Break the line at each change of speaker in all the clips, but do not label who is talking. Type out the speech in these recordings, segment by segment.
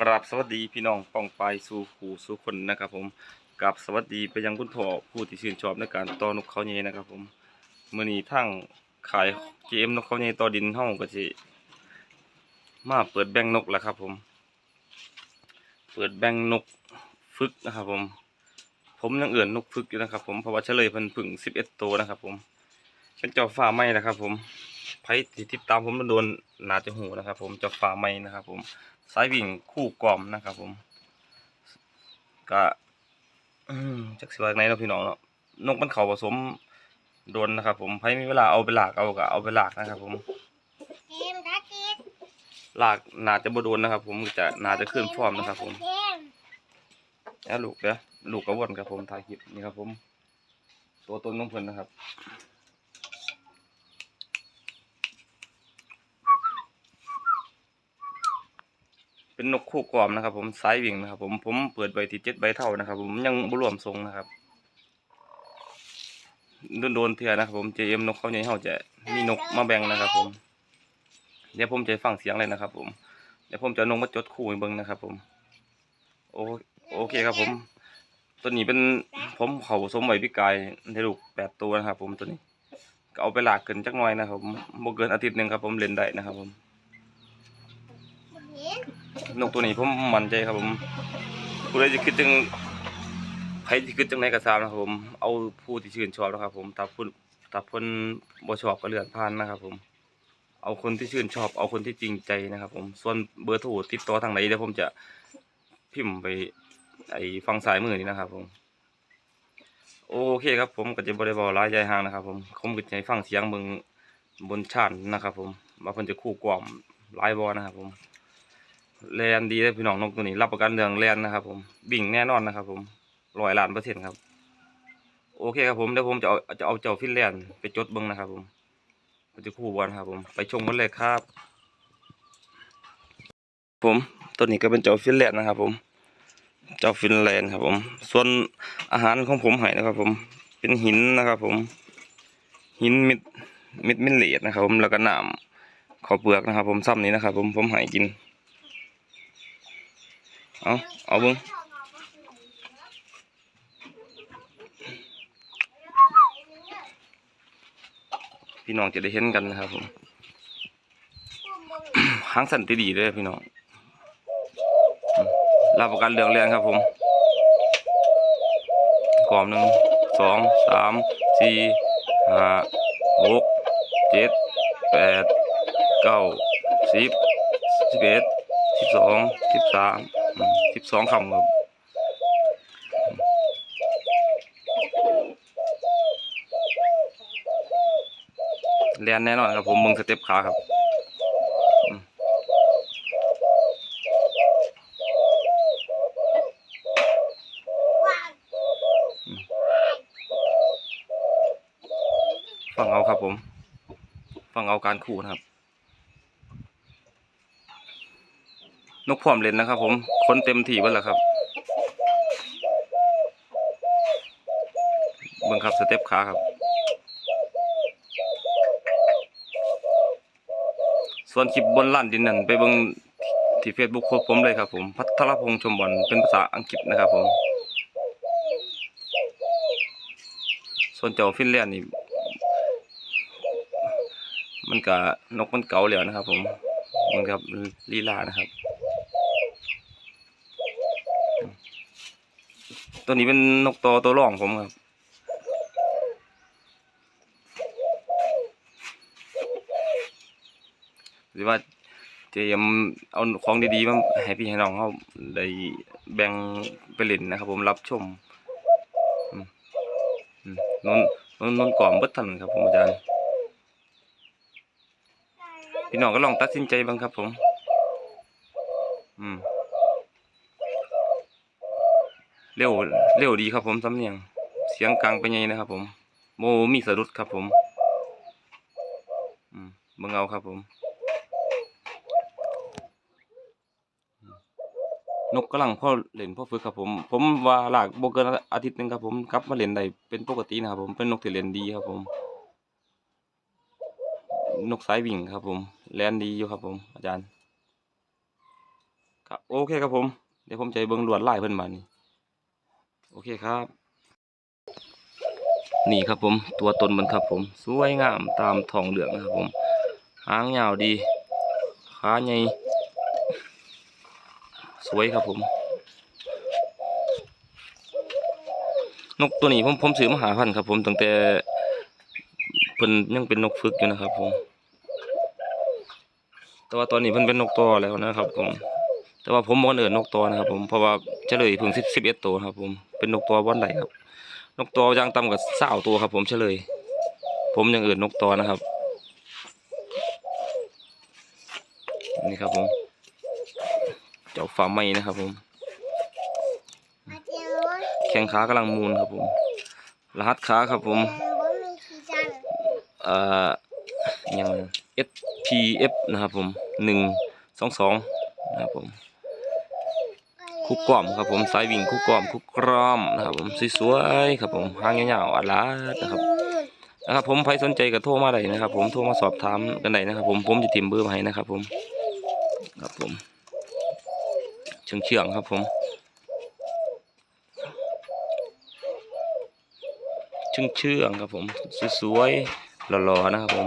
กราบสวัสดีพี่น้องป้องไปสู่ขู่สู่คนนะครับผมกับสวัสดีไปยังคุณพ่อผู้ที่ชื่นชอบในการต่อนกเขาเยนะครับผมเมื่อนี้ทั้งขายเกมนกเขาเยต่อดินห้องก็จะมาเปิดแบ่งนกแล้วครับผม เปิดแบ่งนกฝึกนะครับผม ผมยังเอื่นนกฝึกอยู่นะครับ ผมเพราะว่าเฉลยพิ่นพึ่งสิบเอ็ดตัวนะครับ ผมเป็นจ้าฟ้าไหมนะครับ ผมไผที่ติดตามผมโดนๆนาจะหูนะครับ ผมจ้าฟ้าไหมนะครับ ผม สายวิ่งคู่กล่อมนะครับผมก็จักสิว่าไหนเนาะพี่น้องเนาะนกมันเขาผสมโดนนะครับผมใครมีเวลาเอาไปหลากเอาก็เอาไปหลากนะครับผมหลากนาจะบ่โดนนะครับ ผมจะนาจะขึ้นฟอร์มนะครับผม
เกม
แล้วลูกเด้อลูกกระวนครับผมถ่ายคลิปนี่ครับผม ตัวตนของเพิ่นนะครับ เป็นนกคู่กรอมนะครับ ผมสายวิ่งนะครับ ผมผมเปิดใบที่เจ็ดใบเท่านะครับ ผมยังบรวมทรงนะครับโดนโดนๆเถื่อนะครับ ผมเจเอ็มนกเขาใหญ่เขาจะมีนกมาแบ่งนะครับ ผม เดี๋ยวผมจะฟังเสียงเลยนะครับ ผม เดี๋ยวผมจะนกมาจดคู่ให้เบิ่งนะครับ ผม โอโอเคครับ ผมตัวนี้เป็นผมเขาสมไว้พี่กายได้ลูกแปดตัวนะครับ ผมตัวนี้ก็เอาไปหลากเกินจักหน่อยนะครับผมบ่เกินอาทิตย์หนึ่งครับ ผมเล่นได้นะครับ ผม
น
กตัวนี้ผมมั่นใจครับผมผู้ใดจะคิดจังใครที่คิดจังไหนก็ตามนะครับผม เอาผู้ที่ชื่นชอบนะครับ ผมถ้าผู้ถ้าเพิ่นบ่ชอบก็เลื่อนผ่านนะครับ ผม เอาคนที่ชื่นชอบ เอาคนที่จริงใจนะครับ ผม ส่วนเบอร์โทรติดต่อทางไหนเดี๋ยวผมจะพิมพ์ไปไอ้ฟังสายมือนี่นะครับ ผม โอเคครับ ผมก็จะบริบาหลายใจห่างนะครับ ผมผมก็จะให้ฟังเสียงเบิ่งบนชานนะครับ ผมว่าเพิ่นจะคู่กล่อมหลายบ่นะครับ ผม แลนดีเลยพี่น้องนกตัวนี้ รับประกันเรื่องแลนนะครับ ผมบิ่งแน่นอนนะครับ ผมร้อยล้านเปอร์เซ็นต์ครับ โอเคครับผมเดี๋ยวผมจะเอาจะเอาเจ้าฟินแลนด์ไปจดเบิ้งนะครับ ผมมันจะคู่บอลครับผมไปชมกันเลยครับ ผมตัวนี้ก็เป็นเจ้าฟินแลนด์นะครับ ผมเจ้าฟินแลนด์ครับ ผม ส่วนอาหารของผมให้นะครับ ผมเป็นหินนะครับ ผม หินมิดมิดมินเลดนะครับ ผมแล้วก็น้ำข้าวเปลือกนะครับ ผมซ้ำนี้นะครับ ผมผมให้กิน เอาเอาเบิ้งพี่น้องจะได้เห็นกันนะครับผมหางสันติดีเลยพี่น้องรับประกันเรื่องแรงครับผมกล่อมหนึ่งสองสามสี่ห้าหกเจ็ดแปดเก้าสิบสิบเอ็ดสิบสองสิบสาม สิบสองคำครับเรียนแน่นอนครับผมมึงสเต็ปขาครับฟังเอาครับผม ฟังเอาการขู่นะครับ นกพร้อมเล่นนะครับ ผมคนเต็มที่เบิดแล้วครับเบิ่งครับสเต็ปขาครับ ส่วนคลิปบนล้านดินนั่นไปเบิ่งที่เฟซบุ๊กผมเลยครับผม พัทรพงษ์ชมบอลเป็นภาษาอังกฤษนะครับผม ส่วนเจ้าฟินแลนด์นี่มันก็นกมันเก่าแล้วนะครับผมมันครับลีลานะครับ ตัวนี้เป็นนกตอตัวร่องผมครับ หรือว่าเจยมเอาของดีๆมาให้พี่ให้น้องเขาได้แบ่งไปเล่นนะครับผมรับชมนนนนนนก่อมเบิดทันครับผมอาจารย์ พี่น้องก็ลองตัดสินใจบ้างครับผม อืม เร็วเร็วดีครับผมสำเนียง เสียงกลางไปไงนะครับ ผมโมมีสะดุดครับผมเบิ่งเอาครับผม นกกำลังพ่อเล่นพ่อฝึกครับผม ผมว่าหลากบ่เกินอาทิตย์หนึงครับผมกลับมาเล่นได้เป็นปกตินะครับผมเป็นนกที่เล่นดีครับผม นกสายวิ่งครับ ผมแลนดีอยู่ครับผม อาจารย์ ครับโอเคครับผม เดี๋ยวผมจะเบิ่งลวดลายเพิ่นมานี่ โอเคครับ นี่ครับผมตัวตนมันครับผมสวยงามตามทองเหลืองนะครับผมหางยาวดีขาใหญ่สวยครับผม นกตัวนี้ผมผมซื้อมาหาพันธุ์ครับผมตั้งแต่เพิ่นยังเป็นนกฝึกอยู่นะครับผมแต่ว่าตอนนี้เพิ่นเป็นนกตัวแล้วนะครับผม แต่ว่าผมบ่เอิ้นนกตัวนะครับผมเพราะว่าเฉลยเพิ่ง10 11ตัวครับผม เป็นนกตัวบ่อนใดครับ นกตัวย่างต่ำกว่า20ตัวครับ ผมเฉลย ผมยังอิ้นนกตัวนะครับ นี่ครับผมเจ้าฟ้าไหมนะครับผม แข้งขากำลังมูนครับผม รหัสขาครับผม เอ่อยัง SPF นะครับผมหนึ่งสองสองนะครับผม คุกกล่อมครับผมสายวิ่งคุกกล่อมคุกกล้อมนะครับผมสวยๆครับผมหางยาวๆอัดลาดนะครับนะครับผมใครสนใจก็โทรมาได้นะครับ ผมโทรมาสอบถามกันได้นะครับ ผมผมจะทิมเบอร์ให้นะครับ ผมครับผม เชื่องเชื่องๆครับ ผมเชื่องเชื่องๆครับผมสวยๆหล่อๆนะครับ ผม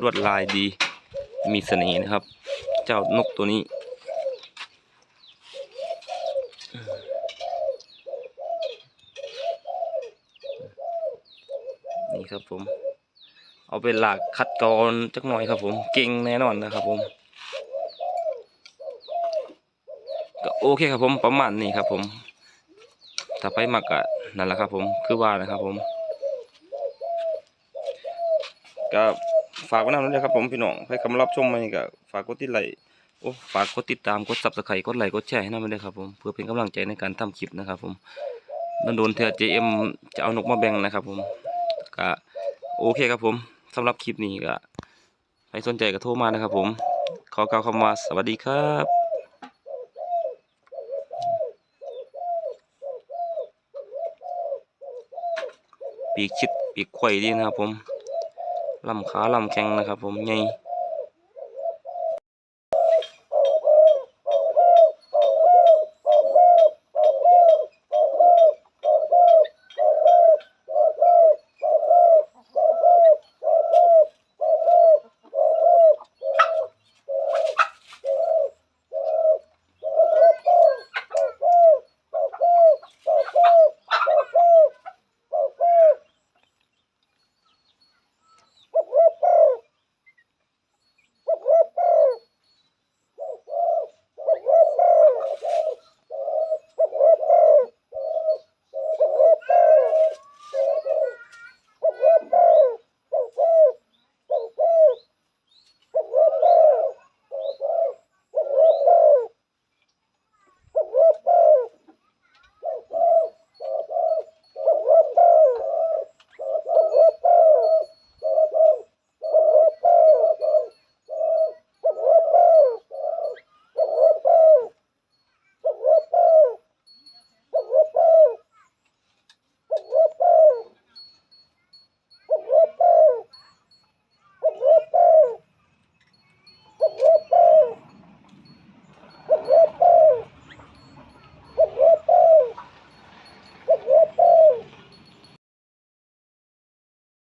ลวดลายดีมีเสน่ห์นะครับ เจ้านกตัวนี้ ครับผม เอาไปหลากคัดกรอนจักหน่อยครับผม เก่งแน่นอนนะครับผมก็โอเคครับผมประมาณนี้ครับผม ถ้าไปมักะนั่นแหละครับผมคือว่านะครับผม ก็ฝากไว้นำด้วยครับผมพี่น้องให้คำรับชมมานี่ก็ฝากกดติดไลค์โอ้ฝากกดติดตามกดซับสไครต์กดไลค์กดแชร์ให้นำด้วยครับผมเพื่อเป็นกำลังใจในการทำคลิปนะครับผมดันโดนเธอ JM จะเอานกมาแบ่งนะครับผม ก็โอเคครับผมสำหรับคลิปนี้ก็ใครสนใจก็โทรมานะครับผม ขอกล่าวคำว่าสวัสดีครับปีกชิดปีกไข่ดีนะครับผมลำขาลำแข็งนะครับผมใหญ่